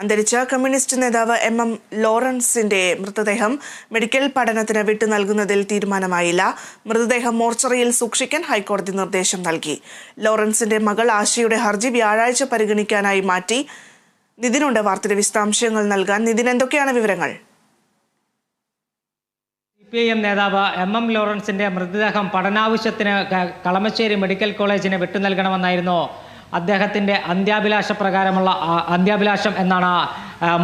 അന്തരിച്ച കമ്മ്യൂണിസ്റ്റ് നേതാവ് M M ലോറൻസിന്റെ മൃതദേഹം മെഡിക്കൽ പഠനത്തിന് വിട്ടു നൽകുന്നതിൽ തീരുമാനമായില്ല. മൃതദേഹം മോർച്ചറിയിൽ സൂക്ഷിക്കാൻ ഹൈക്കോടതി നിർദ്ദേശം നൽകി. ലോറൻസിന്റെ മകൾ ആശയുടെ ഹർജി വ്യാഴാഴ്ച പരിഗണിക്കാനായി മാറ്റി. നിതിനുണ്ട് വാർത്തയുടെ വിശദാംശങ്ങൾ നൽകാൻ. നിതിൻ എന്തൊക്കെയാണ് വിവരങ്ങൾ? പി ഐ എം നേതാവ് എം എം ലോറൻസിന്റെ മൃതദേഹം പഠനാവശ്യത്തിന് കളമശ്ശേരി മെഡിക്കൽ കോളേജിന് വിട്ടു നൽകണമെന്നായിരുന്നു അദ്ദേഹത്തിന്റെ അന്ത്യാഭിലാഷ പ്രകാരമുള്ള അന്ത്യാഭിലാഷം എന്നാണ്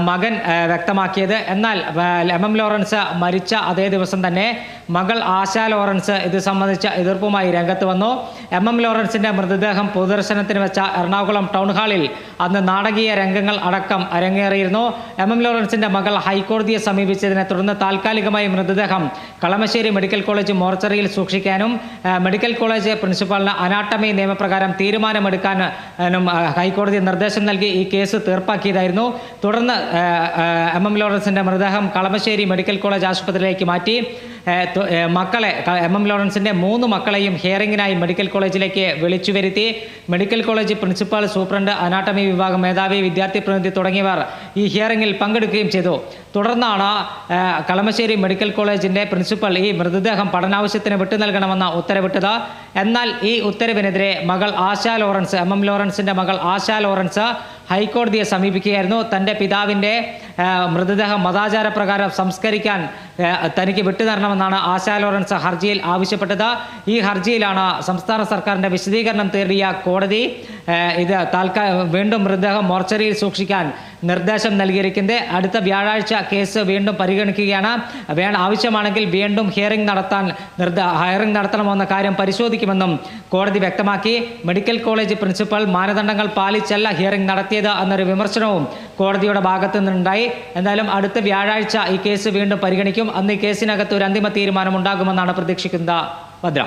മകൻ വ്യക്തമാക്കിയത്. എന്നാൽ എം. എം. ലോറൻസ് മരിച്ച അതേ ദിവസം തന്നെ മകൾ ആശ ലോറൻസ് ഇത് സംബന്ധിച്ച എതിർപ്പുമായി രംഗത്ത് വന്നു. എം. എം. ലോറൻസിന്റെ മൃതദേഹം പൊതുദർശനത്തിന് വെച്ച എറണാകുളം ടൗൺ ഹാളിൽ അന്ന് നാടകീയ രംഗങ്ങൾ അടക്കം അരങ്ങേറിയിരുന്നു. എം. എം. ലോറൻസിന്റെ മകൾ ഹൈക്കോടതിയെ സമീപിച്ചതിനെ തുടർന്ന് താൽക്കാലികമായി മൃതദേഹം കളമശ്ശേരി മെഡിക്കൽ കോളേജ് മോർച്ചറിയിൽ സൂക്ഷിക്കാനും മെഡിക്കൽ കോളേജ് പ്രിൻസിപ്പാളിന് അനാട്ടമി നിയമപ്രകാരം തീരുമാനമെടുക്കാനും ഹൈക്കോടതി നിർദ്ദേശം നൽകി ഈ കേസ് തീർപ്പാക്കിയതായിരുന്നു. തുടർന്ന് ആ, എം എം ലോറൻസിന്റെ മൃതദേഹം കളമശ്ശേരി മെഡിക്കൽ കോളേജ് ആശുപത്രിയിലേക്ക് മാറ്റി. മക്കളെ എം എം ലോറൻസിന്റെ മൂന്ന് മക്കളെയും ഹിയറിംഗിനായി മെഡിക്കൽ കോളേജിലേക്ക് വിളിച്ചു വരുത്തി. Medical college principal superintendent anatomy വിഭാഗം മേധാവി വിദ്യാർത്ഥി പ്രതിനിധി തുടങ്ങിയവർ ഈ ഹിയറിംഗിൽ പങ്കെടുക്കുകയും ചെയ്തു. തുടർന്നാണ് കളമശ്ശേരി മെഡിക്കൽ കോളേജിന്റെ പ്രിൻസിപ്പൽ ഈ മൃതദേഹം പഠനാവശ്യത്തിന് വിട്ടു നൽകണമെന്ന ഉത്തരവിട്ടത്. എന്നാൽ ഈ ഉത്തരവിനെതിരെ മകൾ ആശ ലോറൻസ് എം എം ലോറൻസിന്റെ മകൾ ആശ ലോറൻസ് ഹൈക്കോടതിയെ സമീപിക്കുകയായിരുന്നു. തന്റെ പിതാവിന്റെ മൃതദേഹം മതാചാരപ്രകാരം സംസ്കരിക്കാൻ തനിക്ക് വിട്ടുതരണമെന്നാണ് ആശാ ലോറൻസ് ഹർജിയിൽ ആവശ്യപ്പെട്ടത്. ഈ ഹർജിയിലാണ് സംസ്ഥാന സർക്കാരിന്റെ വിശദീകരണം തേടിയ കോടതി. ഇത് താൽക്കാ വീണ്ടും മൃതദേഹം മോർച്ചറിയിൽ സൂക്ഷിക്കാൻ നിർദ്ദേശം നൽകിയിരിക്കുന്നത്. അടുത്ത വ്യാഴാഴ്ച കേസ് വീണ്ടും പരിഗണിക്കുകയാണ്. വേണ്ട ആവശ്യമാണെങ്കിൽ വീണ്ടും ഹിയറിംഗ് നടത്താൻ നിർദ്ദ ഹയറിംഗ് നടത്തണമെന്ന കാര്യം പരിശോധിക്കുമെന്നും കോടതി വ്യക്തമാക്കി. മെഡിക്കൽ കോളേജ് പ്രിൻസിപ്പൽ മാനദണ്ഡങ്ങൾ പാലിച്ചല്ല ഹിയറിംഗ് നടത്തിയത് എന്നൊരു വിമർശനവും കോടതിയുടെ ഭാഗത്തു നിന്നുണ്ടായി എന്തായാലും അടുത്ത വ്യാഴാഴ്ച ഈ കേസ് വീണ്ടും പരിഗണിക്കും. അന്ന് ഈ കേസിനകത്ത് ഒരു അന്തിമ തീരുമാനം ഉണ്ടാകുമെന്നാണ് പ്രതീക്ഷിക്കുന്നത്. ഭദ്ര.